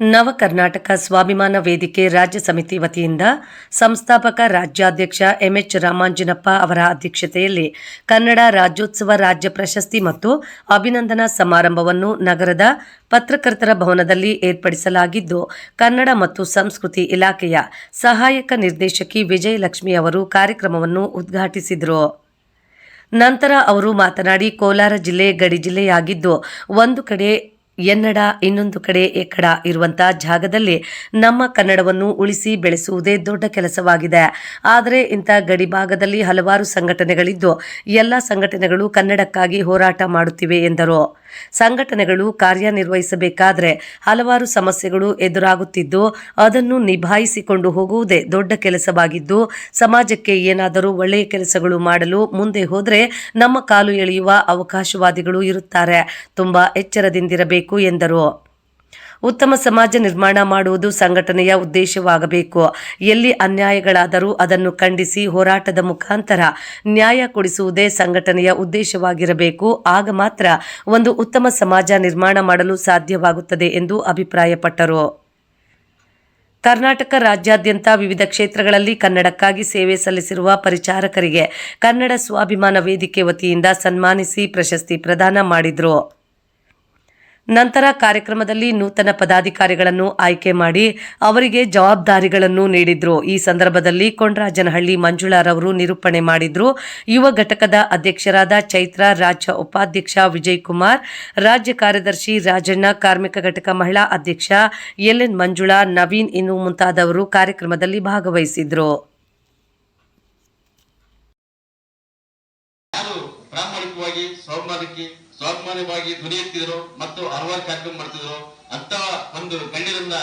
ನವ ಕರ್ನಾಟಕ ಸ್ವಾಭಿಮಾನ ವೇದಿಕೆ ರಾಜ್ಯ ಸಮಿತಿ ವತಿಯಿಂದ ಸಂಸ್ಥಾಪಕ ರಾಜ್ಯಾಧ್ಯಕ್ಷ ಎಂಎಚ್ ರಾಮಾಂಜನಪ್ಪ ಅವರ ಅಧ್ಯಕ್ಷತೆಯಲ್ಲಿ ಕನ್ನಡ ರಾಜ್ಯೋತ್ಸವ ರಾಜ್ಯ ಪ್ರಶಸ್ತಿ ಮತ್ತು ಅಭಿನಂದನಾ ಸಮಾರಂಭವನ್ನು ನಗರದ ಪತ್ರಕರ್ತರ ಭವನದಲ್ಲಿ ಏರ್ಪಡಿಸಲಾಗಿದ್ದು, ಕನ್ನಡ ಮತ್ತು ಸಂಸ್ಕೃತಿ ಇಲಾಖೆಯ ಸಹಾಯಕ ನಿರ್ದೇಶಕಿ ವಿಜಯಲಕ್ಷ್ಮಿ ಅವರು ಕಾರ್ಯಕ್ರಮವನ್ನು ಉದ್ಘಾಟಿಸಿದರು. ನಂತರ ಅವರು ಮಾತನಾಡಿ, ಕೋಲಾರ ಜಿಲ್ಲೆ ಗಡಿ ಜಿಲ್ಲೆಯಾಗಿದ್ದು, ಒಂದು ಕಡೆ ಎನ್ನಡ, ಇನ್ನೊಂದು ಕಡೆ ಎಕ್ಕಡ ಇರುವಂತಹ ಜಾಗದಲ್ಲಿ ನಮ್ಮ ಕನ್ನಡವನ್ನು ಉಳಿಸಿ ಬೆಳೆಸುವುದೇ ದೊಡ್ಡ ಕೆಲಸವಾಗಿದೆ. ಆದರೆ ಇಂಥ ಗಡಿ ಭಾಗದಲ್ಲಿ ಹಲವಾರು ಸಂಘಟನೆಗಳಿದ್ದು, ಎಲ್ಲ ಸಂಘಟನೆಗಳು ಕನ್ನಡಕ್ಕಾಗಿ ಹೋರಾಟ ಮಾಡುತ್ತಿವೆ ಎಂದರು. ಸಂಘಟನೆಗಳು ಕಾರ್ಯನಿರ್ವಹಿಸಬೇಕಾದರೆ ಹಲವಾರು ಸಮಸ್ಯೆಗಳು ಎದುರಾಗುತ್ತಿದ್ದು, ಅದನ್ನು ನಿಭಾಯಿಸಿಕೊಂಡು ಹೋಗುವುದೇ ದೊಡ್ಡ ಕೆಲಸವಾಗಿದ್ದು, ಸಮಾಜಕ್ಕೆ ಏನಾದರೂ ಒಳ್ಳೆಯ ಕೆಲಸಗಳು ಮಾಡಲು ಮುಂದೆ ಹೋದರೆ ನಮ್ಮ ಕಾಲು ಎಳೆಯುವ ಅವಕಾಶವಾದಿಗಳು ಇರುತ್ತಾರೆ. ತುಂಬಾ ಎಚ್ಚರದಿಂದಿರಬೇಕು. ಎಂದರು. ಉತ್ತಮ ಸಮಾಜ ನಿರ್ಮಾಣ ಮಾಡುವುದು ಸಂಘಟನೆಯ ಉದ್ದೇಶವಾಗಬೇಕು. ಎಲ್ಲಿ ಅನ್ಯಾಯಗಳಾದರೂ ಅದನ್ನು ಖಂಡಿಸಿ ಹೋರಾಟದ ಮುಖಾಂತರ ನ್ಯಾಯ ಕೊಡಿಸುವುದೇ ಸಂಘಟನೆಯ ಉದ್ದೇಶವಾಗಿರಬೇಕು. ಆಗ ಮಾತ್ರ ಒಂದು ಉತ್ತಮ ಸಮಾಜ ನಿರ್ಮಾಣ ಮಾಡಲು ಸಾಧ್ಯವಾಗುತ್ತದೆ ಎಂದು ಅಭಿಪ್ರಾಯಪಟ್ಟರು. ಕರ್ನಾಟಕ ರಾಜ್ಯಾದ್ಯಂತ ವಿವಿಧ ಕ್ಷೇತ್ರಗಳಲ್ಲಿ ಕನ್ನಡಕ್ಕಾಗಿ ಸೇವೆ ಸಲ್ಲಿಸಿರುವ ಪರಿಚಾರಕರಿಗೆ ಕನ್ನಡ ಸ್ವಾಭಿಮಾನ ವೇದಿಕೆ ವತಿಯಿಂದ ಸನ್ಮಾನಿಸಿ ಪ್ರಶಸ್ತಿ ಪ್ರದಾನ ಮಾಡಿದರು. ನಂತರ ಕಾರ್ಯಕ್ರಮದಲ್ಲಿ ನೂತನ ಪದಾಧಿಕಾರಿಗಳನ್ನು ಆಯ್ಕೆ ಮಾಡಿ ಅವರಿಗೆ ಜವಾಬ್ದಾರಿಗಳನ್ನು ನೀಡಿದ್ರು. ಈ ಸಂದರ್ಭದಲ್ಲಿ ಕೊಂಡ್ರಾಜನಹಳ್ಳಿ ಮಂಜುಳಾರವರು ನಿರೂಪಣೆ ಮಾಡಿದ್ರು. ಯುವ ಘಟಕದ ಅಧ್ಯಕ್ಷರಾದ ಚೈತ್ರ, ರಾಜ್ಯ ಉಪಾಧ್ಯಕ್ಷ ವಿಜಯ್ ಕುಮಾರ್ ರಾಜ್ಯ ಕಾರ್ಯದರ್ಶಿ ರಾಜಣ್ಣ, ಕಾರ್ಮಿಕ ಘಟಕ ಮಹಿಳಾ ಅಧ್ಯಕ್ಷ ಎಲ್ಎನ್ ಮಂಜುಳಾ, ನವೀನ್ ಇನ್ನು ಮುಂತಾದವರು ಕಾರ್ಯಕ್ರಮದಲ್ಲಿ ಭಾಗವಹಿಸಿದ್ರು ಯಾರು ಪ್ರಾಮಾಣಿಕವಾಗಿ ಸ್ವಾಭಿಮಾನಕ್ಕೆ ಸ್ವಾಭಿಮಾನವಾಗಿ ಧ್ವನಿ ಎತ್ತಿದ್ರು ಮತ್ತು ಹಲವಾರು ಕಾರ್ಯಕ್ರಮ ಮಾಡ್ತಿದ್ರು. ಅಂತ ಒಂದು ಗಣ್ಯರನ್ನ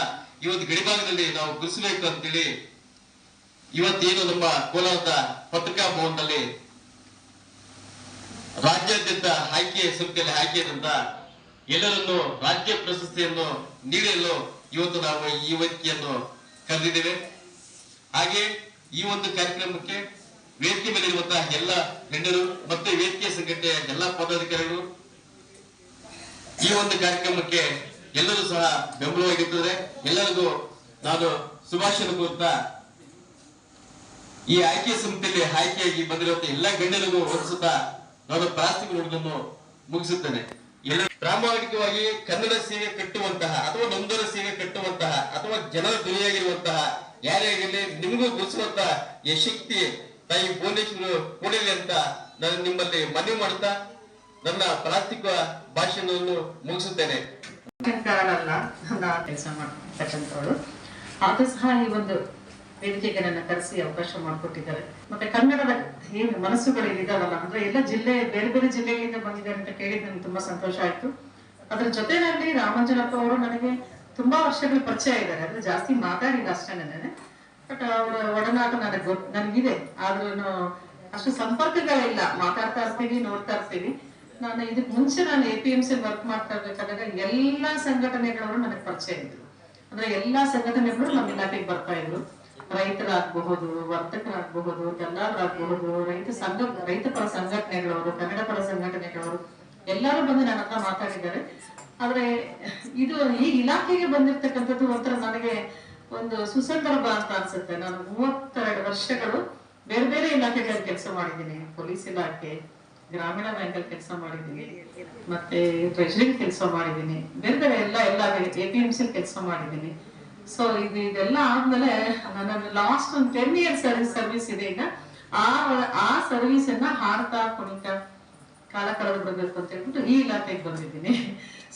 ಇವತ್ತು ಗಡಿಭಾಗದಲ್ಲಿ ನಾವು ಗುರುಸಬೇಕು ಅಂತೇಳಿ ಇವತ್ತೇನು ನಮ್ಮ ಕೋಲಾರದ ಪತ್ರಿಕಾ ಭವನದಲ್ಲಿ ರಾಜ್ಯಾದ್ಯಂತ ಆಯ್ಕೆ ಸಮಿತಿಯಲ್ಲಿ ಆಯ್ಕೆಯಾದಂತ ಎಲ್ಲರನ್ನು ರಾಜ್ಯ ಪ್ರಶಸ್ತಿಯನ್ನು ನೀಡಲು ಇವತ್ತು ನಾವು ಈ ವ್ಯಕ್ತಿಯನ್ನು ಕರೆದಿದ್ದೇವೆ. ಹಾಗೆ ಈ ಒಂದು ಕಾರ್ಯಕ್ರಮಕ್ಕೆ ವೇದಿಕೆ ಮೇಲೆ ಇರುವಂತಹ ಎಲ್ಲ ಗಣ್ಯರು ಮತ್ತು ವೇದಿಕೆ ಸಂಘಟನೆಯ ಎಲ್ಲ ಪದಾಧಿಕಾರಿಗಳು ಈ ಒಂದು ಕಾರ್ಯಕ್ರಮಕ್ಕೆ ಎಲ್ಲರೂ ಸಹ ಬೆಂಬಲವಾಗಿರ್ತದೆ ಎಲ್ಲರಿಗೂ ನಾನು ಶುಭಾಶಯ ಕೋರ್ತಾ ಈ ಆಯ್ಕೆ ಸಮಿತಿಯಲ್ಲಿ ಆಯ್ಕೆಯಾಗಿ ಬಂದಿರುವಂತಹ ಎಲ್ಲ ಗಣ್ಯರಿಗೂ ಒದಿಸುತ್ತಾ ನಾನು ಪ್ರಾಸ್ತಿಕ ನುಡಿದನ್ನು ಮುಗಿಸುತ್ತೇನೆ. ಎಲ್ಲ ಪ್ರಾಮಾಣಿಕವಾಗಿ ಕನ್ನಡ ಸೇವೆ ಕಟ್ಟುವಂತಹ ಅಥವಾ ನೊಂದರ ಸೇವೆ ಕಟ್ಟುವಂತಹ ಅಥವಾ ಜನರ ಧ್ವನಿಯಾಗಿರುವಂತಹ ಯಾರೇ ಆಗಿರಲಿ ನಿಮಗೂ ಗುರುಸುವಂತಹ ಯಶಕ್ತಿ ಶಕ್ತಿ ತಾಯಿ ಭುವನೇಶ್ವರು ಕೂಡಲಿ ಅಂತ ನಾನು ನಿಮ್ಮಲ್ಲಿ ಮನವಿ ಮಾಡುತ್ತಾ ನನ್ನ ಪ್ರಾಸ್ತಿಕ ಭಾಷಣವನ್ನು ಮುಗಿಸುತ್ತೇನೆ. ಕಾರಣಲ್ಲ ನಾ ಕೆಲಸ ಆದ್ರೂ ಸಹ ಈ ಒಂದು ವೇದಿಕೆಗೆ ನನ್ನ ಕರೆಸಿ ಅವಕಾಶ ಮಾಡಿಕೊಟ್ಟಿದ್ದಾರೆ. ಮತ್ತೆ ಕನ್ನಡದ ಏನು ಮನಸ್ಸುಗಳು ಇದಾವಲ್ಲ, ಅಂದ್ರೆ ಎಲ್ಲ ಜಿಲ್ಲೆ, ಬೇರೆ ಬೇರೆ ಜಿಲ್ಲೆಗಳಿಂದ ಬಂದಿದ್ದಾರೆ ಅಂತ ಕೇಳಿ ನನಗೆ ತುಂಬಾ ಸಂತೋಷ ಆಯ್ತು. ಅದ್ರ ಜೊತೆನಲ್ಲಿ ರಾಮಂಜನಪ್ಪ ಅವರು ನನಗೆ ತುಂಬಾ ವರ್ಷಗಳ ಪರಿಚಯ ಇದ್ದಾರೆ. ಅಂದ್ರೆ ಜಾಸ್ತಿ ಮಾತಾಡಿಲ್ಲ ಅಷ್ಟೇ ನನ್ನೇ ಬಟ್ ಅವರ ಒಡನಾಟ ನನಗೆ ಗೊತ್ತು ನನಗಿದೆ. ಆದ್ರೂ ಅಷ್ಟು ಸಂಪರ್ಕಗಳಿಲ್ಲ. ಮಾತಾಡ್ತಾ ಇರ್ತೀವಿ, ನೋಡ್ತಾ ಇರ್ತೀವಿ. ನಾನು ಇದಕ್ಕೆ ಮುಂಚೆ ನಾನು A P M C work ಮಾಡ್ತಾ ಇರ್ಬೇಕಾದಾಗ ಎಲ್ಲಾ ಸಂಘಟನೆಗಳವರು ನನಗೆ ಪರಿಚಯ ಇದ್ರು. ಅಂದ್ರೆ ಎಲ್ಲಾ ಸಂಘಟನೆಗಳು ನಮ್ಮ ಇಲಾಖೆಗೆ ಬರ್ತಾ ಇದ್ರು. ರೈತರಾಗಬಹುದು, ವರ್ತಕರಾಗಬಹುದು, ದಲ್ಲಾಳರಾಗಬಹುದು, ರೈತ ಸಂಘ, ರೈತ ಪರ ಸಂಘಟನೆಗಳವರು, ಕನ್ನಡ ಪರ ಸಂಘಟನೆಗಳವರು, ಎಲ್ಲರೂ ಬಂದು ನನ್ನ ಹತ್ರ ಮಾತಾಡಿದ್ದಾರೆ. ಆದ್ರೆ ಇದು ಈ ಇಲಾಖೆಗೆ ಬಂದಿರ್ತಕ್ಕಂಥದ್ದು ಒಂಥರ ನನಗೆ ಒಂದು ಸುಸಂದರ್ಭ ಅಂತ ಅನ್ಸುತ್ತೆ. ನಾನು ಮೂವತ್ತೆರಡು ವರ್ಷಗಳು ಬೇರೆ ಬೇರೆ ಇಲಾಖೆಗಳಲ್ಲಿ ಕೆಲಸ ಮಾಡಿದ್ದೀನಿ. ಪೊಲೀಸ್ ಇಲಾಖೆ ಗ್ರಾಮೀಣ ಬ್ಯಾಂಕ್ ಅಲ್ಲಿ ಕೆಲಸ ಮಾಡಿದ್ದೀನಿ. ಮತ್ತೆ ಟ್ರೆಜರಿ ಕೆಲಸ ಮಾಡಿದ್ದೀನಿ. ಬೇರೆ ಬೇರೆ ಎಲ್ಲ ಎಲ್ಲ ಎ ಪಿ ಎಂ ಸಿ ಕೆಲಸ ಮಾಡಿದ್ದೀನಿ. ಸೊ ಇದು ಇದೆಲ್ಲ ಆದ್ಮೇಲೆ ನನ್ನ ಲಾಸ್ಟ್ ಒಂದು ಟೆನ್ ಇಯರ್ ಸರ್ವಿಸ್ ಸರ್ವಿಸ್ ಇದೆ ಈಗ. ಆ ಆ ಸರ್ವಿಸ್ ಅನ್ನ ಹಾಡ್ತಾ ಕುಣಿತ ಕಾಲ ಕಳೆದು ಬರಬೇಕು ಅಂತ ಹೇಳ್ಬಿಟ್ಟು ಈ ಇಲಾಖೆಗೆ ಬಂದಿದ್ದೀನಿ.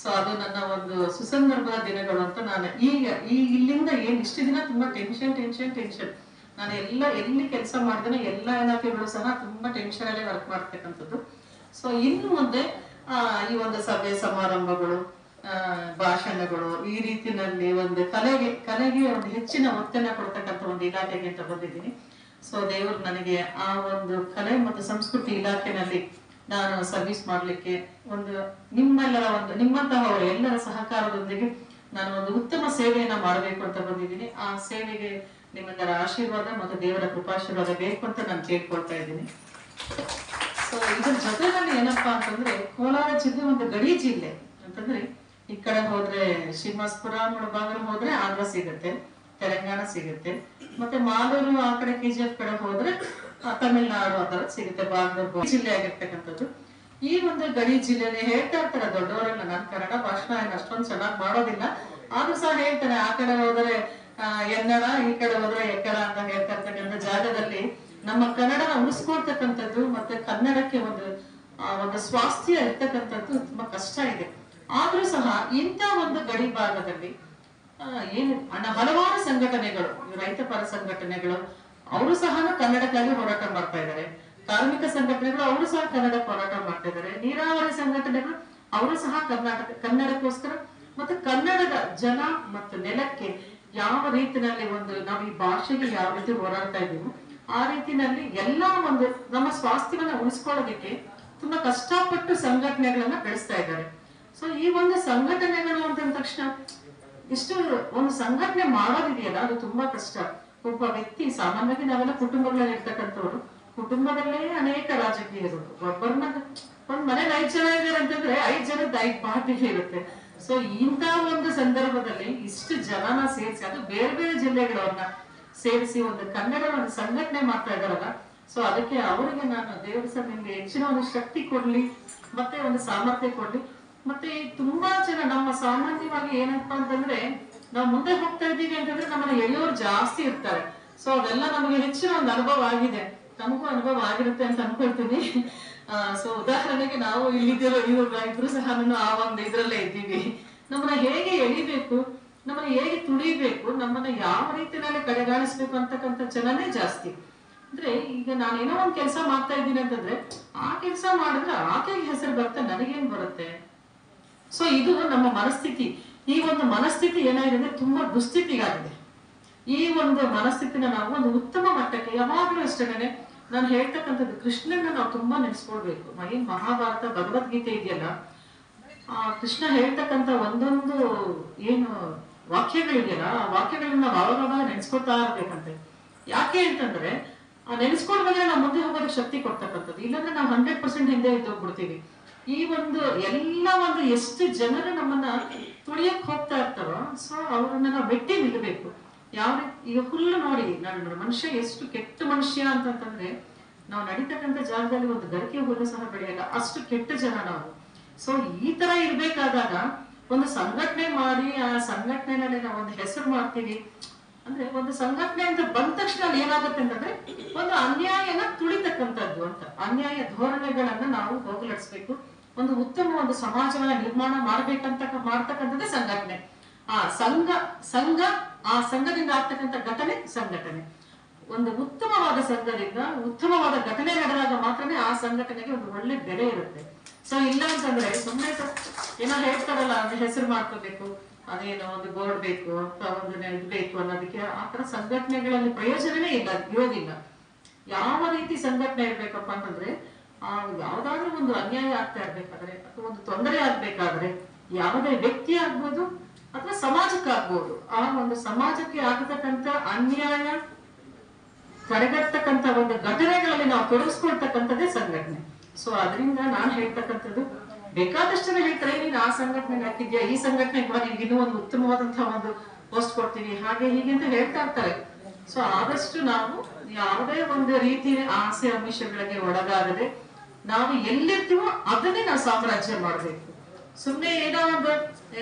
ಸೊ ಅದು ನನ್ನ ಒಂದು ಸುಸಂದರ್ಭದ ದಿನಗಳು ಅಂತ ನಾನು ಈಗ ಈ ಇಲ್ಲಿಂದ ಏನ್ ಇಷ್ಟು ದಿನ ತುಂಬಾ ಟೆನ್ಷನ್ ಟೆನ್ಷನ್ ಟೆನ್ಷನ್ ನಾನು ಎಲ್ಲ ಎಲ್ಲಿ ಕೆಲಸ ಮಾಡಿದ್ರೆ ಎಲ್ಲ ಇಲಾಖೆಗಳು ಸಹ ತುಂಬಾ ಟೆನ್ಷನ್ ಅಲ್ಲೇ ವರ್ಕ್ ಮಾಡ್ತಕ್ಕಂಥದ್ದು. ಸೊ ಇನ್ನು ಮುಂದೆ ಈ ಒಂದು ಸಭೆ ಸಮಾರಂಭಗಳು ಭಾಷಣಗಳು, ಈ ರೀತಿನಲ್ಲಿ ಒಂದು ಕಲೆಗೆ ಕಲೆಗೆ ಒಂದು ಹೆಚ್ಚಿನ ಒತ್ತನ್ನ ಕೊಡ್ತಕ್ಕಂಥ ಒಂದು ಇಲಾಖೆಗೆ ಅಂತ ಬಂದಿದ್ದೀನಿ. ಸೊ ದೇವರು ನನಗೆ ಆ ಒಂದು ಕಲೆ ಮತ್ತು ಸಂಸ್ಕೃತಿ ಇಲಾಖೆನಲ್ಲಿ ನಾನು ಸರ್ವಿಸ್ ಮಾಡಲಿಕ್ಕೆ ಒಂದು ನಿಮ್ಮೆಲ್ಲರ ಒಂದು, ನಿಮ್ಮಂತಹವರ ಎಲ್ಲರ ಸಹಕಾರದೊಂದಿಗೆ ನಾನು ಒಂದು ಉತ್ತಮ ಸೇವೆಯನ್ನ ಮಾಡಬೇಕು ಅಂತ ಬಂದಿದ್ದೀನಿ. ಆ ಸೇವೆಗೆ ನಿಮ್ಮೆಲ್ಲರ ಆಶೀರ್ವಾದ ಮತ್ತು ದೇವರ ಕೃಪಾಶೀರ್ವಾದ ಬೇಕು ಅಂತ ನಾನು ಕೇಳ್ಕೊಳ್ತಾ ಇದ್ದೀನಿ. ಸೊ ಇದ್ರ ಜೊತೆನಲ್ಲಿ ಏನಪ್ಪಾ ಅಂತಂದ್ರೆ, ಕೋಲಾರ ಜಿಲ್ಲೆ ಒಂದು ಗಡಿ ಜಿಲ್ಲೆ ಅಂತಂದ್ರೆ, ಈ ಕಡೆ ಹೋದ್ರೆ ಶ್ರೀನಿವಾಸಪುರ, ಮುಳಬಾಗಲ್ ಹೋದ್ರೆ ಆಂಧ್ರ ಸಿಗುತ್ತೆ, ತೆಲಂಗಾಣ ಸಿಗುತ್ತೆ, ಮತ್ತೆ ಮಾಲೂರು ಆ ಕಡೆ ಕೆ ಜಿ ಎಫ್ ಕಡೆ ಹೋದ್ರೆ ತಮಿಳ್ನಾಡು ಆ ಥರ ಸಿಗುತ್ತೆ ಬಾಗ್ಲೂರು ಜಿಲ್ಲೆ ಆಗಿರ್ತಕ್ಕಂಥದ್ದು. ಈ ಒಂದು ಗಡಿ ಜಿಲ್ಲೆಯಲ್ಲಿ ಹೇಳ್ತಾ ಇರ್ತಾರೆ ದೊಡ್ಡವರೆಲ್ಲ, ನಾನು ಕನ್ನಡ ಭಾಷಣ ಏನು ಅಷ್ಟೊಂದು ಚೆನ್ನಾಗಿ ಮಾಡೋದಿಲ್ಲ. ಆದ್ರೂ ಸಹ ಹೇಳ್ತಾರೆ, ಆ ಕಡೆ ಹೋದ್ರೆ ಎನ್ನಡ, ಈ ಕಡೆ ಹೋದ್ರೆ ಎಕ್ಕಡ ಅಂತ ಹೇಳ್ತಕ್ಕಂಥ ಜಾಗದಲ್ಲಿ ನಮ್ಮ ಕನ್ನಡ ಉಳಿಸ್ಕೊಳ್ತಕ್ಕಂಥದ್ದು ಮತ್ತೆ ಕನ್ನಡಕ್ಕೆ ಒಂದು ಒಂದು ಸ್ವಾಸ್ಥ್ಯ ಇರ್ತಕ್ಕಂಥದ್ದು ತುಂಬಾ ಕಷ್ಟ ಇದೆ. ಆದ್ರೂ ಸಹ ಇಂಥ ಒಂದು ಗಡಿ ಭಾಗದಲ್ಲಿ ಏನು ಅಣ್ಣ ಹಲವಾರು ಸಂಘಟನೆಗಳು ರೈತ ಪರ ಸಂಘಟನೆಗಳು, ಅವರು ಸಹ ಕನ್ನಡಕ್ಕಾಗಿ ಹೋರಾಟ ಮಾಡ್ತಾ ಇದ್ದಾರೆ. ಕಾರ್ಮಿಕ ಸಂಘಟನೆಗಳು, ಅವರು ಸಹ ಕನ್ನಡ ಹೋರಾಟ ಮಾಡ್ತಾ ಇದ್ದಾರೆ. ನೀರಾವರಿ ಸಂಘಟನೆಗಳು, ಅವರು ಸಹ ಕರ್ನಾಟಕ, ಕನ್ನಡಕ್ಕೋಸ್ಕರ, ಮತ್ತು ಕನ್ನಡದ ಜನ ಮತ್ತು ನೆಲಕ್ಕೆ ಯಾವ ರೀತಿನಲ್ಲಿ ಒಂದು ನಾವು ಈ ಭಾಷೆಗೆ ಯಾವ ರೀತಿ ಹೋರಾಡ್ತಾ ಇದ್ದೀವೋ ಆ ರೀತಿನಲ್ಲಿ ಎಲ್ಲಾ ಒಂದು ನಮ್ಮ ಸ್ವಾಸ್ಥ್ಯವನ್ನ ಉಳಿಸ್ಕೊಳ್ಳೋದಕ್ಕೆ ತುಂಬಾ ಕಷ್ಟಪಟ್ಟು ಸಂಘಟನೆಗಳನ್ನ ಬೆಳೆಸ್ತಾ ಇದ್ದಾರೆ. ಸೊ ಈ ಒಂದು ಸಂಘಟನೆಗಳು ಅಂತ ತಕ್ಷಣ ಇಷ್ಟು ಒಂದು ಸಂಘಟನೆ ಮಾಡೋದಿದೆಯಲ್ಲ, ಅದು ತುಂಬಾ ಕಷ್ಟ. ಒಬ್ಬ ವ್ಯಕ್ತಿ, ಸಾಮಾನ್ಯವಾಗಿ ನಾವೆಲ್ಲ ಕುಟುಂಬಗಳಲ್ಲಿ ಇರ್ತಕ್ಕಂಥವ್ರು, ಕುಟುಂಬದಲ್ಲೇ ಅನೇಕ ರಾಜಕೀಯರು ಒಬ್ಬರನ್ನ ಒಂದ್ ಮನೇಲಿ ಐದ್ ಜನ ಇದಾರೆ ಅಂತಂದ್ರೆ ಐದ್ ಜನದ ಐದ್ ಪಾರ್ಟಿ ಇರುತ್ತೆ. ಸೊ ಇಂಥ ಒಂದು ಸಂದರ್ಭದಲ್ಲಿ ಇಷ್ಟು ಜನನ ಸೇರಿಸಿ, ಅದು ಬೇರೆ ಬೇರೆ ಜಿಲ್ಲೆಗಳನ್ನ ಸೇರಿಸಿ ಒಂದು ಕನ್ನಡ ಒಂದು ಸಂಘಟನೆ ಮಾಡ್ತಾ ಇದಾರಲ್ಲ ಸೊ ಅದಕ್ಕೆ ಅವರಿಗೆ ನಾನು ಸಹ ನಿಮ್ಗೆ ಹೆಚ್ಚಿನ ಒಂದು ಶಕ್ತಿ ಕೊಡ್ಲಿ, ಮತ್ತೆ ಒಂದು ಸಾಮರ್ಥ್ಯ ಕೊಡ್ಲಿ. ಮತ್ತೆ ತುಂಬಾ ಜನ ನಮ್ಮ ಸಾಮಾನ್ಯವಾಗಿ ಏನಪ್ಪಾ ಅಂತಂದ್ರೆ, ನಾವು ಮುಂದೆ ಹೋಗ್ತಾ ಇದ್ದೀವಿ ಅಂತಂದ್ರೆ ನಮ್ಮನ್ನ ಎಳೆಯೋರು ಜಾಸ್ತಿ ಇರ್ತಾರೆ. ಸೊ ಅದೆಲ್ಲ ನಮಗೆ ಹೆಚ್ಚಿನ ಒಂದು ಅನುಭವ ಆಗಿದೆ. ನಮಗೂ ಅನುಭವ ಆಗಿರುತ್ತೆ ಅಂತ ಅನ್ಕೊಳ್ತೀನಿ. ಸೊ ಉದಾಹರಣೆಗೆ ನಾವು ಇಲ್ಲಿದ್ದೀರೋ ಇವಾಗ ಇಬ್ರು ಸಹ ನಾನು ಆ ಒಂದು ಇದ್ರಲ್ಲೇ ಇದ್ದೀವಿ. ನಮ್ಮನ್ನ ಹೇಗೆ ಎಳಿಬೇಕು ನಮ್ಮನ್ನ ಹೇಗೆ ತುಳಿಬೇಕು, ನಮ್ಮನ್ನ ಯಾವ ರೀತಿಯಲ್ಲಿ ಕಡೆಗಾಣಿಸ್ಬೇಕು ಅಂತಕ್ಕಂಥ ಜನನೇ ಜಾಸ್ತಿ. ಅಂದ್ರೆ ಈಗ ನಾನು ಏನೋ ಒಂದ್ ಕೆಲಸ ಮಾಡ್ತಾ ಇದ್ದೀನಿ ಅಂತಂದ್ರೆ, ಆ ಕೆಲಸ ಮಾಡಿದ್ರೆ ಆಕೆಗೆ ಹೆಸರು ಬರ್ತಾ ನನಗೇನ್ ಬರುತ್ತೆ? ಸೊ ಇದು ನಮ್ಮ ಮನಸ್ಥಿತಿ. ಈ ಒಂದು ಮನಸ್ಥಿತಿ ಏನಾಗಿದೆ ಅಂದ್ರೆ ತುಂಬಾ ದುಸ್ಥಿತಿಗಾಗಿದೆ. ಈ ಒಂದು ಮನಸ್ಥಿತಿನ ನಾವು ಒಂದು ಉತ್ತಮ ಮಟ್ಟಕ್ಕೆ ಯಾವಾಗಲೂ ಅಷ್ಟೇನೆ ನಾನು ಹೇಳ್ತಕ್ಕಂಥದ್ದು ಕೃಷ್ಣನ ನಾವು ತುಂಬಾ ನೆನೆಸ್ಕೊಳ್ಬೇಕು. ಏನ್ ಮಹಾಭಾರತ, ಭಗವದ್ಗೀತೆ ಇದೆಯಲ್ಲ? ಆ, ಕೃಷ್ಣ ಹೇಳ್ತಕ್ಕಂಥ ಒಂದೊಂದು, ಏನು ವಾಕ್ಯಗಳಿದೆಯಲ್ಲ ಆ ವಾಕ್ಯಗಳನ್ನ ನಾವು ಅವಾಗ ಅವಾಗ ನೆನೆಸ್ಕೊಳ್ತಾ ಇರ್ಬೇಕಂತೆ. ಯಾಕೆ ಅಂತಂದ್ರೆ, ಆ ನೆನೆಸ್ಕೊಳ್ಬೇಕಾದ್ರೆ ನಾವು ಮುಂದೆ ಹೋಗೋದಕ್ಕೆ ಶಕ್ತಿ ಕೊಡ್ತಕ್ಕಂಥದ್ದು. ಇಲ್ಲಾಂದ್ರೆ ನಾವು ಹಂಡ್ರೆಡ್ ಪರ್ಸೆಂಟ್ ಹಿಂದೆ ಇದ್ದೋಗ್ಬಿಡ್ತೀವಿ. ಈ ಒಂದು ಎಲ್ಲ ಒಂದು ಎಷ್ಟು ಜನರು ನಮ್ಮನ್ನ ತುಳಿಯಕ್ ಹೋಗ್ತಾ ಇರ್ತಾರೋ, ಸೊ ಅವ್ರನ್ನ ನಾವು ಬೆಟ್ಟಿ ನಿಲ್ಬೇಕು. ಯಾವ ರೀತಿ, ಈಗ ಫುಲ್ ನೋಡಿ ನಾನು ಮನುಷ್ಯ ಎಷ್ಟು ಕೆಟ್ಟ ಮನುಷ್ಯ ಅಂತಂತಂದ್ರೆ, ನಾವು ನಡೀತಕ್ಕಂಥ ಜಾಗದಲ್ಲಿ ಒಂದು ಗರಿಕೆ ಹುಲ್ಲು ಸಹ ಬೆಳೆಯಲ್ಲ, ಅಷ್ಟು ಕೆಟ್ಟ ಜನ ನಾವು. ಸೊ ಈ ತರ ಇರ್ಬೇಕಾದಾಗ ಒಂದು ಸಂಘಟನೆ ಮಾಡಿ, ಆ ಸಂಘಟನೆನಲ್ಲಿ ನಾವು ಒಂದು ಹೆಸರು ಮಾಡ್ತೀವಿ. ಅಂದ್ರೆ ಒಂದು ಸಂಘಟನೆ ಅಂತ ಬಂದ ತಕ್ಷಣ ಏನಾಗುತ್ತೆ ಅಂತಂದ್ರೆ, ಒಂದು ಅನ್ಯಾಯನ ತುಳಿತಕ್ಕಂಥದ್ದು ಅಂತ. ಅನ್ಯಾಯ ಧೋರಣೆಗಳನ್ನ ನಾವು ಹೋಗಲಾಡಿಸ್ಬೇಕು. ಒಂದು ಉತ್ತಮ ಒಂದು ಸಮಾಜವನ್ನ ನಿರ್ಮಾಣ ಮಾಡ್ಬೇಕಂತ, ಮಾಡ್ತಕ್ಕಂಥದ್ದೇ ಸಂಘಟನೆ. ಆ ಸಂಘ ಸಂಘ ಆ ಸಂಘದಿಂದ ಆಗ್ತಕ್ಕಂಥ ಘಟನೆ ಸಂಘಟನೆ. ಒಂದು ಉತ್ತಮವಾದ ಸಂಘದಿಂದ ಉತ್ತಮವಾದ ಘಟನೆ ನಡೆದಾಗ ಮಾತ್ರನೇ ಆ ಸಂಘಟನೆಗೆ ಒಂದು ಒಳ್ಳೆ ಬೆಲೆ ಇರುತ್ತೆ. ಸೊ ಇಲ್ಲ ಅಂತಂದ್ರೆ ಸುಮ್ಮನೆ ಏನೋ ಹೇಳ್ತಾರಲ್ಲ ಅಂದ್ರೆ ಹೆಸರು ಮಾಡ್ಕೋಬೇಕು, ಅದೇನೋ ಒಂದು ಬೋರ್ಡ್ ಬೇಕು, ಅಥವಾ ಒಂದು ಇದು ಬೇಕು ಅನ್ನೋದಕ್ಕೆ ಆ ತರ ಸಂಘಟನೆಗಳಲ್ಲಿ ಪ್ರಯೋಜನವೇ ಇಲ್ಲ, ಇರೋದಿಲ್ಲ. ಯಾವ ರೀತಿ ಸಂಘಟನೆ ಇರ್ಬೇಕಪ್ಪ ಅಂತಂದ್ರೆ, ಆ ಯಾವ್ದಾದ್ರೂ ಒಂದು ಅನ್ಯಾಯ ಆಗ್ತಾ ಇರ್ಬೇಕಾದ್ರೆ, ಅಥವಾ ಒಂದು ತೊಂದರೆ ಆಗ್ಬೇಕಾದ್ರೆ, ಯಾವುದೇ ವ್ಯಕ್ತಿ ಆಗ್ಬೋದು ಅಥವಾ ಸಮಾಜಕ್ಕಾಗ್ಬೋದು ಆ ಒಂದು ಸಮಾಜಕ್ಕೆ ಆಗತಕ್ಕಂತ ಅನ್ಯಾಯ ತಡೆಗಟ್ಟತಕ್ಕಂತ ಒಂದು ಘಟನೆಗಳಲ್ಲಿ ನಾವು ತೊಡಗಿಸ್ಕೊಳ್ತಕ್ಕಂಥದ್ದೇ ಸಂಘಟನೆ. ಸೊ ಅದರಿಂದ ನಾನು ಹೇಳ್ತಕ್ಕಂಥದ್ದು ಬೇಕಾದಷ್ಟು ಹೇಳ್ತಾರೆ, ನೀನು ಆ ಸಂಘಟನೆ ಹಾಕಿದ್ಯಾ, ಈ ಸಂಘಟನೆ ಬಾ, ನಿನ್ಗೆ ಇನ್ನೂ ಒಂದು ಉತ್ತಮವಾದಂತಹ ಒಂದು ಪೋಸ್ಟ್ ಕೊಡ್ತೀವಿ, ಹಾಗೆ ಹೀಗೆ ಅಂತ ಹೇಳ್ತಾ ಇರ್ತಾರೆ. ಸೊ ಆದಷ್ಟು ನಾವು ಯಾವುದೇ ಒಂದು ರೀತಿ ಆಸೆ ಆಮಿಷಗಳಿಗೆ ಒಳಗಾಗದೆ ನಾವು ಎಲ್ಲಿರ್ತೀವೋ ಅದನ್ನೇ ನಾವು ಸಾಮ್ರಾಜ್ಯ ಮಾಡ್ಬೇಕು. ಸುಮ್ನೆ ಏನೋ ಒಂದು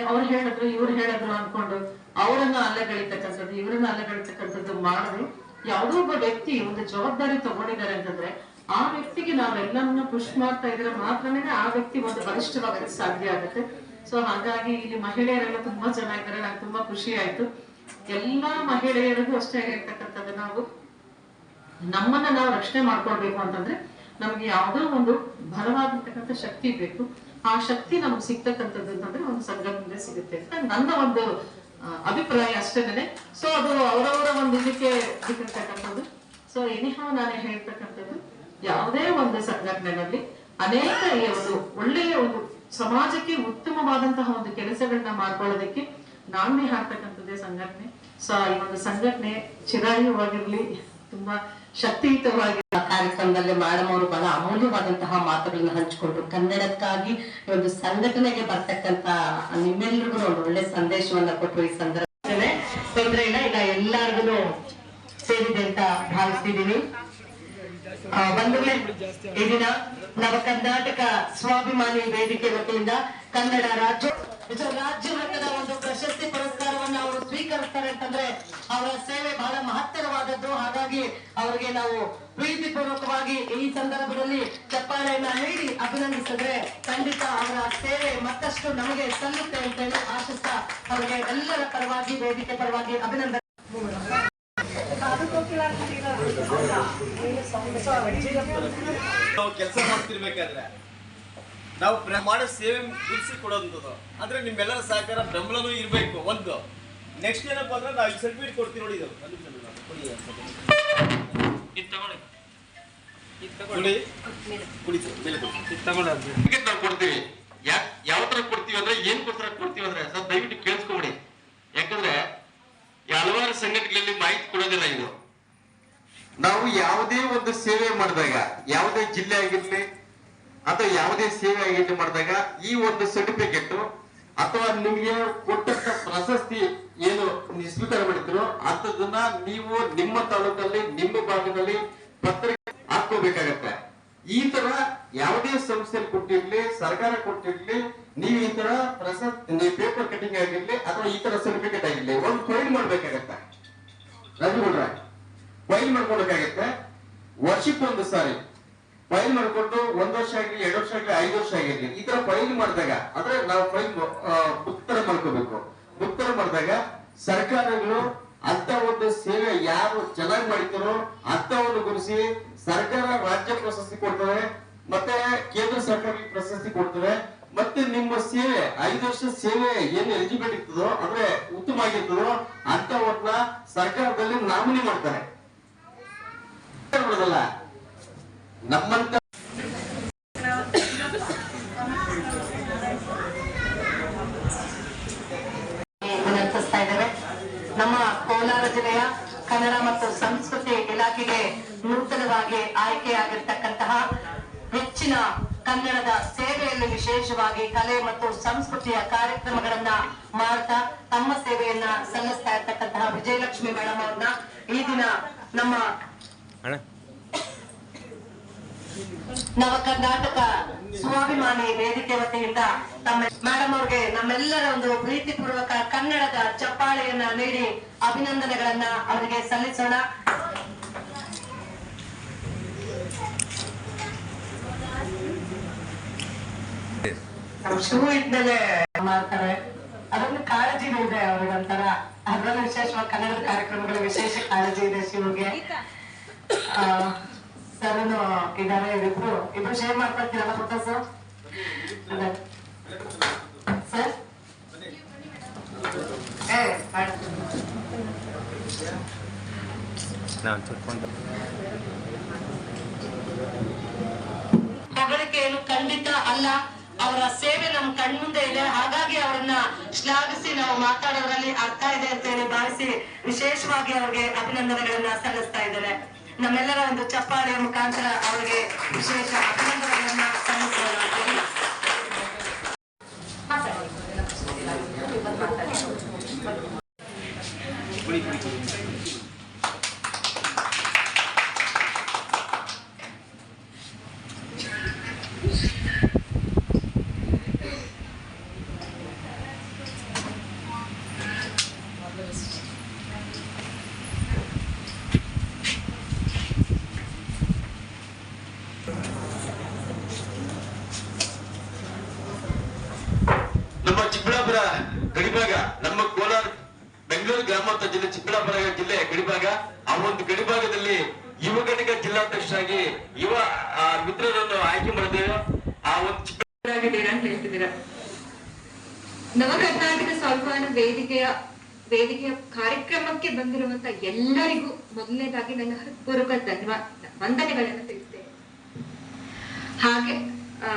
ಅವ್ರು ಹೇಳಿದ್ರು, ಇವ್ರು ಹೇಳಿದ್ರು ಅನ್ಕೊಂಡು ಅವರನ್ನ ಅಲ್ಲಗಳಿತಕ್ಕಂಥದ್ದು ಇವರನ್ನ ಅಲ್ಲಗಳಿತಕ್ಕಂಥದ್ದು ಮಾಡದೆ ಯಾವುದೋ ಒಬ್ಬ ವ್ಯಕ್ತಿ ಒಂದು ಜವಾಬ್ದಾರಿ ತಗೊಂಡಿದ್ದಾರೆ ಅಂತಂದ್ರೆ ಆ ವ್ಯಕ್ತಿಗೆ ನಾವೆಲ್ಲರನ್ನ ಪುಷ್ ಮಾಡ್ತಾ ಇದ್ರೆ ಮಾತ್ರನೇ ಆ ವ್ಯಕ್ತಿ ಒಂದು ಬಲಿಷ್ಠವಾಗಕ್ಕೆ ಸಾಧ್ಯ ಆಗುತ್ತೆ. ಸೊ ಹಾಗಾಗಿ ಇಲ್ಲಿ ಮಹಿಳೆಯರೆಲ್ಲ ತುಂಬಾ ಚೆನ್ನಾಗಿದ್ದಾರೆ ನಂಗೆ ತುಂಬಾ ಖುಷಿ ಆಯ್ತು. ಎಲ್ಲಾ ಮಹಿಳೆಯರಿಗೂ ಅಷ್ಟೇ ಇರ್ತಕ್ಕಂಥದ್ದು ನಾವು, ನಮ್ಮನ್ನ ನಾವು ರಕ್ಷಣೆ ಮಾಡ್ಕೊಳ್ಬೇಕು ಅಂತಂದ್ರೆ ನಮ್ಗೆ ಯಾವುದೋ ಒಂದು ಬಲವಾಗಿರ್ತಕ್ಕಂಥ ಶಕ್ತಿ ಬೇಕು. ಆ ಶಕ್ತಿ ನಮ್ಗೆ ಸಿಗ್ತಕ್ಕಂಥದ್ದು ಅಂತಂದ್ರೆ ಒಂದು ಸಂಘಟನೆ ಸಿಗುತ್ತೆ ಅಂತ ನನ್ನ ಒಂದು ಅಭಿಪ್ರಾಯ ಅಷ್ಟೇನೆ. ಸೊ ಅದು ಅವರವರ ಒಂದು ಇದಕ್ಕೆ ಬಿಟ್ಟಿರ್ತಕ್ಕಂಥದ್ದು. ಸೊ ಎನಿಹಾವ್ ನಾನೇ ಹೇಳ್ತಕ್ಕಂಥದ್ದು, ಯಾವುದೇ ಒಂದು ಸಂಘಟನೆಗಳಲ್ಲಿ ಅನೇಕ ಒಂದು ಒಳ್ಳೆಯ ಒಂದು ಸಮಾಜಕ್ಕೆ ಉತ್ತಮವಾದಂತಹ ಒಂದು ಕೆಲಸಗಳನ್ನ ಮಾಡ್ಕೊಳ್ಳೋದಕ್ಕೆ ನಾನೇ ಹಾಕ್ತಕ್ಕಂಥದ್ದೇ ಸಂಘಟನೆ. ಸೊ ಈ ಒಂದು ಸಂಘಟನೆ ಚಿರಾಯುವಾಗಿರ್ಲಿ ತುಂಬಾ ಶಕ್ತಿಯುತವಾಗಿ ಕಾರ್ಯಕ್ರಮದಲ್ಲಿ ಮೇಡಮ್ ಅವರು ಬಹಳ ಅಮೂಲ್ಯವಾದಂತಹ ಮಾತುಗಳನ್ನ ಹಂಚಿಕೊಂಡ್ರು. ಕನ್ನಡಕ್ಕಾಗಿ ಈ ಒಂದು ಸಂಘಟನೆಗೆ ಬರ್ತಕ್ಕಂತ ನಿಮ್ಮೆಲ್ಲರಿಗೂ ಒಂದು ಒಳ್ಳೆ ಸಂದೇಶವನ್ನ ಕೊಟ್ಟರು ಈ ಸಂದರ್ಭದಲ್ಲಿ. ತೊಂದರೆ ಇಲ್ಲ ಈಗ ಎಲ್ಲಾರ್ಗು ಸೇರಿದೆ ಅಂತ ಭಾವಿಸ್ತಿದ್ದೀನಿ. ಬಂಧುಗಳೇ, ಈ ದಿನ ನವ ಕರ್ನಾಟಕ ಸ್ವಾಭಿಮಾನಿ ವೇದಿಕೆ ವತಿಯಿಂದ ಕನ್ನಡ ರಾಜ್ಯ ರಾಜ್ಯ ಮಟ್ಟದ ಒಂದು ಪ್ರಶಸ್ತಿ ಪುರಸ್ಕಾರವನ್ನು ಅವರು ಸ್ವೀಕರಿಸ್ತಾರೆ ಅಂತಂದ್ರೆ ಅವರ ಸೇವೆ ಬಹಳ ಮಹತ್ತರವಾದದ್ದು. ಹಾಗಾಗಿ ಅವರಿಗೆ ನಾವು ಪ್ರೀತಿ ಪೂರ್ವಕವಾಗಿ ಈ ಸಂದರ್ಭದಲ್ಲಿ ಚಪ್ಪಾಳೆಯನ್ನ ನೀಡಿ ಅಭಿನಂದಿಸಿದ್ರೆ ಖಂಡಿತ ಅವರ ಸೇವೆ ಮತ್ತಷ್ಟು ನಮಗೆ ಸಲ್ಲುತ್ತೆ ಅಂತ ಹೇಳಿ ಆಶಿಸ್ತಾ ಅವರಿಗೆ ಎಲ್ಲರ ಪರವಾಗಿ, ವೇದಿಕೆ ಪರವಾಗಿ ಅಭಿನಂದನೆ. ನಾವು ಕೆಲಸ ಮಾಡ್ತಿರ್ಬೇಕಾದ್ರೆ ನಾವು ಪ್ರಮಾಣ ಸೇವೆ ಗುರುಸಿ ಕೊಡೋದು ಅಂದ್ರೆ ನಿಮ್ಮೆಲ್ಲರ ಸಹಕಾರ ಬೆಂಬಲನೂ ಇರಬೇಕು, ಒಂದು. ನೆಕ್ಸ್ಟ್ ಏನಪ್ಪ ಅಂದ್ರೆ ನಾವು ಸರ್ಟಿಫಿಕೇಟ್ ಕೊಡ್ತೀವಿ ನೋಡಿ ಇದು. ಒಂದು ತಗೊಳ್ಳಿ. ಕೊಡ್ತೀವಿ. ಯಾಕ್ ಯಾವ ತರ ಕೊಡ್ತೀವಿ ಅಂದ್ರೆ ಏನ್ಕೋಸ್ಕರ ಕೊಡ್ತೀವಿ ಅಂದ್ರೆ ಸರ್ ದಯವಿಟ್ಟು ಕೇಳಿಸ್ಕೊಬಿಡಿ. ಯಾಕಂದ್ರೆ ಹಲವಾರು ಸಂಘಟನೆಗಳಲ್ಲಿ ಮಾಹಿತಿ ಕೊಡೋದಿಲ್ಲ ಇದು. ನಾವು ಯಾವುದೇ ಒಂದು ಸೇವೆ ಮಾಡಿದಾಗ ಯಾವುದೇ ಜಿಲ್ಲೆ ಆಗಿರ್ಲಿ ಅಥವಾ ಯಾವುದೇ ಸೇವೆ ಆಗಿರ್ಲಿ ಮಾಡಿದಾಗ ಈ ಒಂದು ಸರ್ಟಿಫಿಕೇಟ್ ಅಥವಾ ನಿಮ್ಗೆ ಕೊಟ್ಟಂತ ಪ್ರಶಸ್ತಿ ಏನು ಸ್ವೀಕಾರ ಮಾಡಿದ್ರು ಅಂತದನ್ನ ನೀವು ನಿಮ್ಮ ತಾಲೂಕಲ್ಲಿ, ನಿಮ್ಮ ಭಾಗದಲ್ಲಿ ಪತ್ರಿಕೆ ಹಾಕೋಬೇಕಾಗತ್ತೆ ಈ ತರ ಯಾವುದೇ ಸಂಸ್ಥೆಯಲ್ಲಿ ಕೊಟ್ಟಿರ್ಲಿ, ಸರ್ಕಾರ ಕೊಟ್ಟಿರ್ಲಿ, ನೀವು ಈ ತರ ಪ್ರಶಸ್ತಿ ಪೇಪರ್ ಕಟಿಂಗ್ ಆಗಿರ್ಲಿ ಅಥವಾ ಈ ತರ ಸರ್ಟಿಫಿಕೇಟ್ ಆಗಿರ್ಲಿ, ಒಂದು ಫೈಲ್ ಮಾಡ್ಬೇಕಾಗತ್ತೆ. ರಜೆ ಫೈಲ್ ಮಾಡ್ಕೊಬೇಕಾಗತ್ತೆ ವರ್ಷಕ್ಕೊಂದು ಸಾರಿ. ಫೈಲ್ ಮಾಡಿಕೊಂಡು ಒಂದ್ ವರ್ಷ ಆಗಿರ್ಲಿ ಎರಡು ವರ್ಷ ಆಗಿರ್ಲಿ ಐದು ವರ್ಷ ಆಗಿರ್ಲಿ ಈ ತರ ಫೈಲ್ ಮಾಡಿದಾಗ, ಅಂದ್ರೆ ನಾವು ಫೈಲ್ ಉತ್ತರ ಮಾಡ್ಕೋಬೇಕು. ಉತ್ತರ ಮಾಡಿದಾಗ ಸರ್ಕಾರಗಳು ಅಂತ ಒಂದು ಸೇವೆ ಯಾರು ಚೆನ್ನಾಗಿ ಮಾಡಿತಾರೋ ಒಂದು ಗುರುಸಿ ಸರ್ಕಾರ ರಾಜ್ಯ ಪ್ರಶಸ್ತಿ ಕೊಡ್ತವೆ ಮತ್ತೆ ಕೇಂದ್ರ ಸರ್ಕಾರ ಪ್ರಶಸ್ತಿ ಕೊಡ್ತವೆ ಮತ್ತೆ ನಿಮ್ಮ ಸೇವೆ, ಐದು ವರ್ಷ ಸೇವೆ ಏನು ಎಲಿಜಿಬಲ್ ಇರ್ತದೋ, ಅಂದ್ರೆ ಉತ್ತಮ ಆಗಿರ್ತದೋ ಅಂತವನ್ನ ಸರ್ಕಾರದಲ್ಲಿ ನಾಮಿನಿ ಮಾಡ್ತಾರೆ. ನಮ್ಮಂತ ನಮ್ಮ ಕೋಲಾರ ಜಿಲ್ಲೆಯ ಕನ್ನಡ ಮತ್ತು ಸಂಸ್ಕೃತಿ ಇಲಾಖೆಗೆ ನೂತನವಾಗಿ ಆಯ್ಕೆಯಾಗಿರ್ತಕ್ಕಂತಹ ಹೆಚ್ಚಿನ ಕನ್ನಡದ ಸೇವೆಯಲ್ಲಿ ವಿಶೇಷವಾಗಿ ಕಲೆ ಮತ್ತು ಸಂಸ್ಕೃತಿಯ ಕಾರ್ಯಕ್ರಮಗಳನ್ನ ಮಾಡ್ತಾ ತಮ್ಮ ಸೇವೆಯನ್ನ ಸಲ್ಲಿಸ್ತಾ ಇರ್ತಕ್ಕಂತಹ ವಿಜಯಲಕ್ಷ್ಮಿ ಮೇಡಮ್ ಅವ್ರನ್ನ ಈ ದಿನ ನಮ್ಮ ನವ ಕರ್ನಾಟಕ ಸ್ವಾಭಿಮಾನಿ ವೇದಿಕೆ ವತಿಯಿಂದ ತಮ್ಮ ಮೇಡಮ್ ಅವ್ರಿಗೆ ನಮ್ಮೆಲ್ಲರ ಒಂದು ಪ್ರೀತಿಪೂರ್ವಕ ಕನ್ನಡದ ಚಪ್ಪಾಳೆಯನ್ನ ನೀಡಿ ಅಭಿನಂದನೆಗಳನ್ನ ಅವರಿಗೆ ಸಲ್ಲಿಸೋಣ. ಶೂ ಇದ್ಮೇಲೆ ಮಾಡ್ತಾರೆ. ಅದೊಂದು ಕಾಳಜಿ ಇದೆ ಅವ್ರಿಗೊಂಥರ ಅದ್ರಲ್ಲೂ ವಿಶೇಷವಾಗಿ ಕನ್ನಡದ ಕಾರ್ಯಕ್ರಮಗಳ ವಿಶೇಷ ಕಾಳಜಿ ಇದೆ ಶಿವಗೆ ಸರನು ಇದಾರೆ ಇಬ್ರು. ಇಬ್ರು ಶೇರ್ ಮಾಡ್ಕೊಳ್ತೀರಲ್ಲ ಪುಟ್ಟ ಸರ್ ಏ ಮಾಡು. ಹೊಗಳಿಕೆ ಏನು ಖಂಡಿತ ಅಲ್ಲ ಅವರ ಸೇವೆ ನಮ್ ಕಣ್ಮುಂದೆ ಇದೆ. ಹಾಗಾಗಿ ಅವರನ್ನ ಶ್ಲಾಘಿಸಿ ನಾವು ಮಾತಾಡೋದ್ರಲ್ಲಿ ಅರ್ಥ ಇದೆ ಅಂತ ಹೇಳಿ ಭಾವಿಸಿ ವಿಶೇಷವಾಗಿ ಅವ್ರಿಗೆ ಅಭಿನಂದನೆಗಳನ್ನ ಸಲ್ಲಿಸ್ತಾ ಇದ್ದೇನೆ. ನಮ್ಮೆಲ್ಲರ ಒಂದು ಚಪ್ಪಾಳೆಯ ಮುಖಾಂತರ ಅವರಿಗೆ ವಿಶೇಷ ಅಭಿನಂದನೆಗಳನ್ನ ಸಲ್ಲಿಸೋಣ ಅಂತ ಹೇಳಿ. ನಮ್ಮ ಚಿಕ್ಕಬಳ್ಳಾಪುರ ಗಡಿಭಾಗ ನಮ್ಮ ಕೋಲಾರ ಬೆಂಗಳೂರು ಗ್ರಾಮಾಂತರ ಜಿಲ್ಲೆ ಚಿಕ್ಕಬಳ್ಳಾಪುರ ಜಿಲ್ಲೆ ಗಡಿಭಾಗ ಆ ಒಂದು ಗಡಿಭಾಗದಲ್ಲಿ ಯುವ ಘಟಕ ಜಿಲ್ಲಾಧ್ಯಕ್ಷರಾಗಿ ಯುವ ಮಿತ್ರರನ್ನು ಆಯ್ಕೆ ಮಾಡಿದ್ದೇವೆ. ಆ, ಒಂದು ಅಂತ ನವ ಕರ್ನಾಟಕ ಸ್ವಾಭಿಮಾನ ವೇದಿಕೆಯ ವೇದಿಕೆಯ ಕಾರ್ಯಕ್ರಮಕ್ಕೆ ಬಂದಿರುವಂತ ಎಲ್ಲರಿಗೂ ಮೊದಲನೇದಾಗಿ ನನ್ನ ಹೃತ್ಪೂರ್ವಕ ಧನ್ಯವಾದ ವಂದನೆಗಳನ್ನು ತಿಳಿಸ್ತೇನೆ. ಹಾಗೆ, ಆ,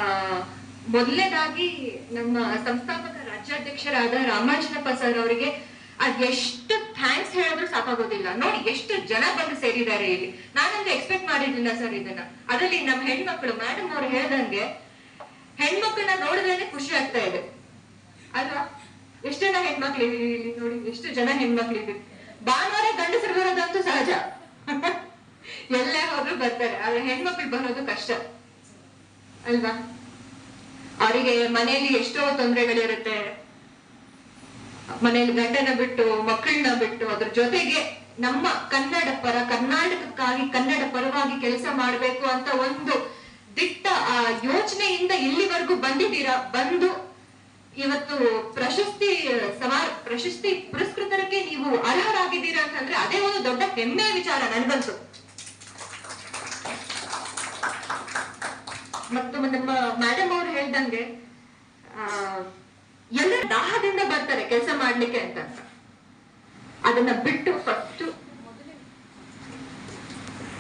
ಮೊದಲನೇದಾಗಿ ನಮ್ಮ ಸಂಸ್ಥಾಪಕ ರಾಜ್ಯಾಧ್ಯಕ್ಷರಾದ ರಾಮಾಂಜನಪ್ಪ ಸರ್ ಅವರಿಗೆ ಅದೆಷ್ಟು ಥ್ಯಾಂಕ್ಸ್ ಹೇಳಿದ್ರು ಸಾಕಾಗೋದಿಲ್ಲ. ನೋಡಿ, ಎಷ್ಟು ಜನ ಬಂದು ಸೇರಿದ್ದಾರೆ ಇಲ್ಲಿ. ನಾನಂದ್ರೆ ಎಕ್ಸ್ಪೆಕ್ಟ್ ಮಾಡಿರ್ಲಿಲ್ಲ ಸರ್ ಇದನ್ನ. ಅದರಲ್ಲಿ ನಮ್ಮ ಹೆಣ್ಮಕ್ಳು ಮೇಡಮ್ ಅವ್ರು ಹೇಳ್ದಂಗೆ ಹೆಣ್ಮಕ್ಳನ್ನ ನೋಡಿದ್ರೇನೆ ಖುಷಿ ಆಗ್ತಾ ಇದೆ. ಅಲ್ವಾ? ಎಷ್ಟು ಜನ ಹೆಣ್ಮಕ್ಳು ಇಲ್ಲಿ ನೋಡಿ, ಎಷ್ಟು ಜನ ಹೆಣ್ಮಕ್ಳು ಇದೀವಿ ಭಾನುವಾರ ಗಂಡಸರು ಬರೋದಂತೂ ಸಹಜ. ಎಲ್ಲ ಹೋದ್ರು ಬರ್ತಾರೆ. ಆದ್ರೆ ಹೆಣ್ಮಕ್ಳು ಬರೋದು ಕಷ್ಟ. ಅಲ್ವಾ? ಅವರಿಗೆ ಮನೆಯಲ್ಲಿ ಎಷ್ಟೋ ತೊಂದರೆಗಳಿರುತ್ತೆ. ಮನೆಯಲ್ಲಿ ಗಂಡನ ಬಿಟ್ಟು ಮಕ್ಕಳನ್ನ ಬಿಟ್ಟು ಅದ್ರ ಜೊತೆಗೆ ನಮ್ಮ ಕನ್ನಡ ಪರ ಕರ್ನಾಟಕಕ್ಕಾಗಿ ಕನ್ನಡ ಪರವಾಗಿ ಕೆಲಸ ಮಾಡಬೇಕು ಅಂತ ಒಂದು ದಿಟ್ಟ ಆ ಯೋಚನೆಯಿಂದ ಇಲ್ಲಿವರೆಗೂ ಬಂದಿದ್ದೀರಾ? ಬಂದು ಇವತ್ತು ಪ್ರಶಸ್ತಿ ಸಮಾರ ಪ್ರಶಸ್ತಿ ಪುರಸ್ಕೃತರಕ್ಕೆ ನೀವು ಅರ್ಹರಾಗಿದ್ದೀರಾ ಅಂತಂದ್ರೆ ಅದೇ ಒಂದು ದೊಡ್ಡ ಹೆಮ್ಮೆಯ ವಿಚಾರ ನನ್ಗಂತೂ. ಮತ್ತು ನಮ್ಮ ಮೇಡಮ್ ಅವ್ರು ಹೇಳ್ದಂಗೆ ಆ, ಎಲ್ಲ ದಾಹದಿಂದ ಬರ್ತಾರೆ ಕೆಲಸ ಮಾಡ್ಲಿಕ್ಕೆ ಅಂತ. ಅದನ್ನ ಬಿಟ್ಟು ಫಸ್ಟ್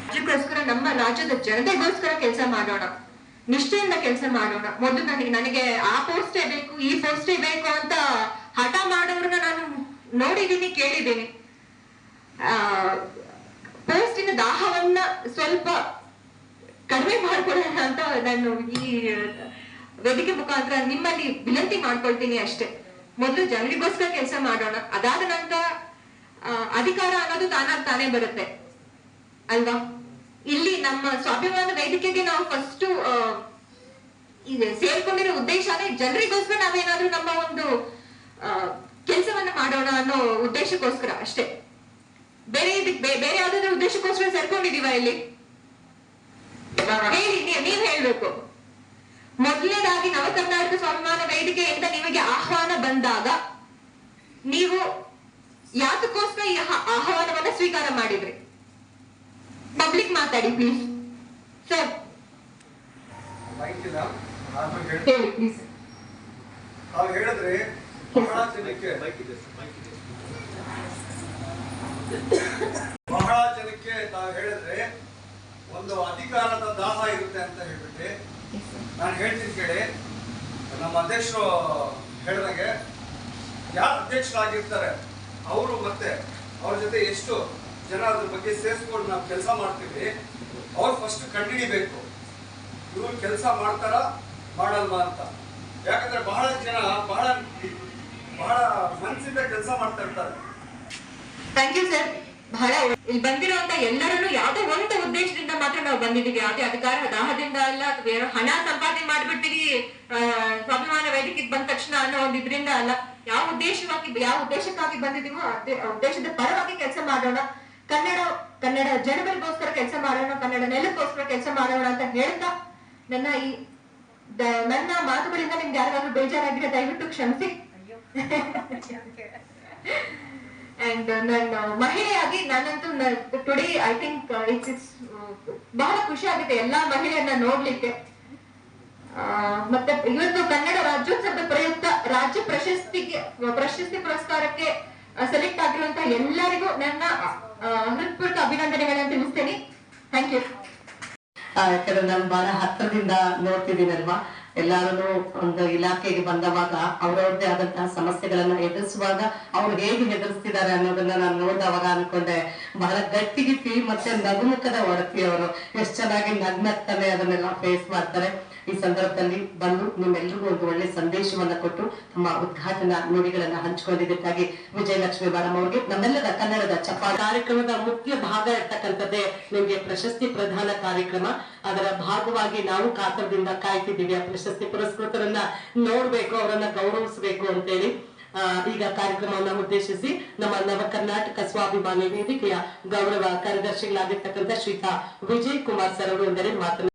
ರಾಜ್ಯಕ್ಕೋಸ್ಕರ ನಮ್ಮ ರಾಜ್ಯದ ಜನತೆಗೋಸ್ಕರ ಕೆಲಸ ಮಾಡೋಣ. ನಿಷ್ಠೆಯಿಂದ ಕೆಲಸ ಮಾಡೋಣ. ಮೊದಲು ನನಗೆ ನನಗೆ ಆ ಪೋಸ್ಟೇ ಬೇಕು, ಈ ಪೋಸ್ಟೇ ಬೇಕು ಅಂತ ಹಠ ಮಾಡೋರ್ನ ನಾನು ನೋಡಿದ್ದೀನಿ, ಕೇಳಿದ್ದೀನಿ. ಆ, ಪೋಸ್ಟಿನ ದಾಹವನ್ನ ಸ್ವಲ್ಪ ಕಡಿಮೆ ಮಾಡ್ಕೊಳ್ಳೋಣ ಅಂತ ನಾನು ಈ ವೇದಿಕೆ ಮುಖಾಂತರ ನಿಮ್ಮಲ್ಲಿ ವಿನಂತಿ ಮಾಡ್ಕೊಳ್ತೀನಿ ಅಷ್ಟೇ. ಮೊದಲು ಜನರಿಗೋಸ್ಕರ ಕೆಲಸ ಮಾಡೋಣ. ಅದಾದ ನಂತರ ಅಧಿಕಾರ ಅನ್ನೋದು ತಾನಾಗ್ ತಾನೇ ಬರುತ್ತೆ. ಅಲ್ವಾ? ಇಲ್ಲಿ ನಮ್ಮ ಸ್ವಾಭಿಮಾನ ವೇದಿಕೆಗೆ ನಾವು ಫಸ್ಟ್ ಸೇರ್ಕೊಂಡಿರೋ ಉದ್ದೇಶ ಅಂದ್ರೆ ಜನರಿಗೋಸ್ಕರ ನಾವೇನಾದ್ರೂ ನಮ್ಮ ಒಂದು ಕೆಲಸವನ್ನ ಮಾಡೋಣ ಅನ್ನೋ ಉದ್ದೇಶಕ್ಕೋಸ್ಕರ ಅಷ್ಟೇ. ಬೇರೆ ಇದಕ್ಕೆ ಬೇರೆ ಯಾವ್ದಾದ್ರು ಉದ್ದೇಶಕ್ಕೋಸ್ಕರ ಸೇರ್ಕೊಂಡಿದೀವ ಇಲ್ಲಿ? ಹೇಳಿ ನೀವ್ ಹೇಳ್ಬೇಕು. ಮೊದಲನೇದಾಗಿ ನವ ಕರ್ನಾಟಕ ಸ್ವಾಭಿಮಾನ ವೇದಿಕೆಯಿಂದ ನಿಮಗೆ ಆಹ್ವಾನ ಬಂದಾಗ ನೀವು ಯಾತಕ್ಕೋಸ್ಕರ ಈ ಆಹ್ವಾನವನ್ನ ಸ್ವೀಕಾರ ಮಾಡಿದ್ರಿ? ಪಬ್ಲಿಕ್ ಮಾತಾಡಿ ಪ್ಲೀಸ್ ಸರ್ ಹೇಳಿ ಪ್ಲೀಸ್ ಹೇಳಿದ್ರೆ. ಬಹಳ ಜನಕ್ಕೆ ತಾವು ಹೇಳಿದ್ರೆ ಒಂದು ಅಧಿಕಾರದ ದಾಹ ಇರುತ್ತೆ ಅಂತ ಹೇಳ್ಬಿಟ್ಟು ನಾನು ಹೇಳ್ತೀನಿ ಕೇಳಿ. ನಮ್ಮ ಅಧ್ಯಕ್ಷರು ಹೇಳಿದಾಗೆ ಯಾರು ಅಧ್ಯಕ್ಷರಾಗಿರ್ತಾರೆ, ಅವರು ಮತ್ತೆ ಅವ್ರ ಜೊತೆ ಎಷ್ಟು ಜನ ಅದ್ರ ಬಗ್ಗೆ ಸೇರಿಸ್ಕೊಂಡು ನಾವು ಕೆಲಸ ಮಾಡ್ತೀವಿ, ಅವ್ರು ಫಸ್ಟ್ ಕಂಡುಹಿಡಿಬೇಕು ಇವ್ರು ಕೆಲಸ ಮಾಡ್ತಾರ, ಮಾಡಲ್ವಾ ಅಂತ. ಯಾಕಂದ್ರೆ ಬಹಳ ಜನ, ಬಹಳ ಬಹಳ ಮನಸ್ಸಿಂದ ಕೆಲಸ ಮಾಡ್ತಾ ಇರ್ತಾರೆ. ಥ್ಯಾಂಕ್ ಯು ಸರ್ ಬಹಳ ಇಲ್ಲಿ ಬಂದಿರುವಂತ ಎಲ್ಲರನ್ನು ಯಾವ್ದೋ ಒಂದು ಉದ್ದೇಶದಿಂದ ಮಾತ್ರ ನಾವು ಬಂದಿದ್ದೀವಿ. ಯಾವ್ದೇ ಅಧಿಕಾರ, ದಾಹದಿಂದ ಅಲ್ಲ ಅಥವಾ ಹಣ ಸಂಪಾದನೆ ಮಾಡ್ಬಿಡ್ತೀವಿ ಸ್ವಾಭಿಮಾನ ವೇದಿಕೆಗೆ ಬಂದ ತಕ್ಷಣ ಅನ್ನೋ ಒಂದು ಇದರಿಂದ ಅಲ್ಲ. ಯಾವ ಉದ್ದೇಶವಾಗಿ, ಯಾವ ಉದ್ದೇಶಕ್ಕಾಗಿ ಬಂದಿದೀವೋ ಅದೇ ಉದ್ದೇಶದ ಪರವಾಗಿ ಕೆಲಸ ಮಾಡೋಣ. ಕನ್ನಡ ಕನ್ನಡ ಜನಗಳಿಗೋಸ್ಕರ ಕೆಲಸ ಮಾಡೋಣ, ಕನ್ನಡ ನೆಲಕ್ಕೋಸ್ಕರ ಕೆಲಸ ಮಾಡೋಣ ಅಂತ ಹೇಳ್ತಾ ನನ್ನ ಈ ನನ್ನ ಮಾತುಗಳಿಂದ ನಿಮ್ಗೆ ಯಾರಾದ್ರೂ ಬೇಜಾರಾಗಿದ್ರೆ ದಯವಿಟ್ಟು ಕ್ಷಮಿಸಿ. ಅಂಡ್ ನನ್ನ ಮಹಿಳೆಯಾಗಿ ನಾನಂತೂ today I think it's it's ಬಹಳ ಖುಷಿ ಆಗುತ್ತೆ ಎಲ್ಲಾ ಮಹಿಳೆಯನ್ನ ನೋಡ್ಲಿಕ್ಕೆ. ಮತ್ತೆ ಇವತ್ತು ಕನ್ನಡ ರಾಜ್ಯೋತ್ಸವದ ಪ್ರಯುಕ್ತ ರಾಜ್ಯ ಪ್ರಶಸ್ತಿಗೆ, ಪ್ರಶಸ್ತಿ ಪುರಸ್ಕಾರಕ್ಕೆ ಸೆಲೆಕ್ಟ್ ಆಗಿರುವಂತ ಎಲ್ಲರಿಗೂ ನನ್ನ ಹೃತ್ಪೂರ್ವಕ ಅಭಿನಂದನೆಗಳನ್ನ ತಿಳಿಸ್ತೇನೆ. ಥ್ಯಾಂಕ್ ಯು ಯಾಕಂದ್ರೆ ನಾನು ಬಹಳ ಹತ್ತಿರದಿಂದ ನೋಡ್ತಿದ್ದೀನಲ್ವಾ? ಎಲ್ಲಾರು ಒಂದು ಇಲಾಖೆಗೆ ಬಂದವಾಗ, ಅವ್ರವ್ರದ್ದೇ ಆದಂತಹ ಸಮಸ್ಯೆಗಳನ್ನ ಎದುರಿಸುವಾಗ ಅವ್ರು ಹೇಗೆ ಎದುರಿಸ್ತಿದ್ದಾರೆ ಅನ್ನೋದನ್ನ ನಾನು ನೋಡಿದವಾಗ ಅನ್ಕೊಂಡೆ. ಬಹಳ ಗಟ್ಟಿಗಿತ್ತಿ ಮತ್ತೆ ನಗುಮುಖದ ಒಡತಿ ಅವರು. ಎಷ್ಟು ಚೆನ್ನಾಗಿ ನಗ್ನಗ್ತಾನೆ ಅದನ್ನೆಲ್ಲ ಫೇಸ್ ಮಾಡ್ತಾರೆ. ಈ ಸಂದರ್ಭದಲ್ಲಿ ಬಂದು ನಿಮ್ಮೆಲ್ಲರಿಗೂ ಒಂದು ಒಳ್ಳೆ ಸಂದೇಶವನ್ನ ಕೊಟ್ಟು ತಮ್ಮ ಉದ್ಘಾಟನಾ ನುಡಿಗಳನ್ನ ಹಂಚಿಕೊಂಡಿದ್ದಕ್ಕಾಗಿ ವಿಜಯಲಕ್ಷ್ಮಿ ಬಾರಮ್ಮ ಅವರಿಗೆ, ನಮ್ಮೆಲ್ಲರ ಕನ್ನಡದ ಚಪ್ಪಾ ಕಾರ್ಯಕ್ರಮದ ಮುಖ್ಯ ಭಾಗ ಇರ್ತಕ್ಕಂಥದ್ದೇ ನಿಮಗೆ ಪ್ರಶಸ್ತಿ ಪ್ರಧಾನ ಕಾರ್ಯಕ್ರಮ. ಅದರ ಭಾಗವಾಗಿ ನಾವು ಕಾತರದಿಂದ ಕಾಯ್ತಿದ್ದೀವಿ. ಆ ಪ್ರಶಸ್ತಿ ಪುರಸ್ಕೃತರನ್ನ ನೋಡ್ಬೇಕು, ಅವರನ್ನ ಗೌರವಿಸಬೇಕು ಅಂತೇಳಿ. ಈಗ ಕಾರ್ಯಕ್ರಮವನ್ನ ಉದ್ದೇಶಿಸಿ ನಮ್ಮ ನವ ಕರ್ನಾಟಕ ಸ್ವಾಭಿಮಾನಿ ವೇದಿಕೆಯ ಗೌರವ ಕಾರ್ಯದರ್ಶಿಗಳಾಗಿರ್ತಕ್ಕಂಥ ಶ್ರೀತಾ ವಿಜಯ್ ಕುಮಾರ್ ಸರ್ ಅವರು ಎಂದರೆ ಮಾತನಾಡಿ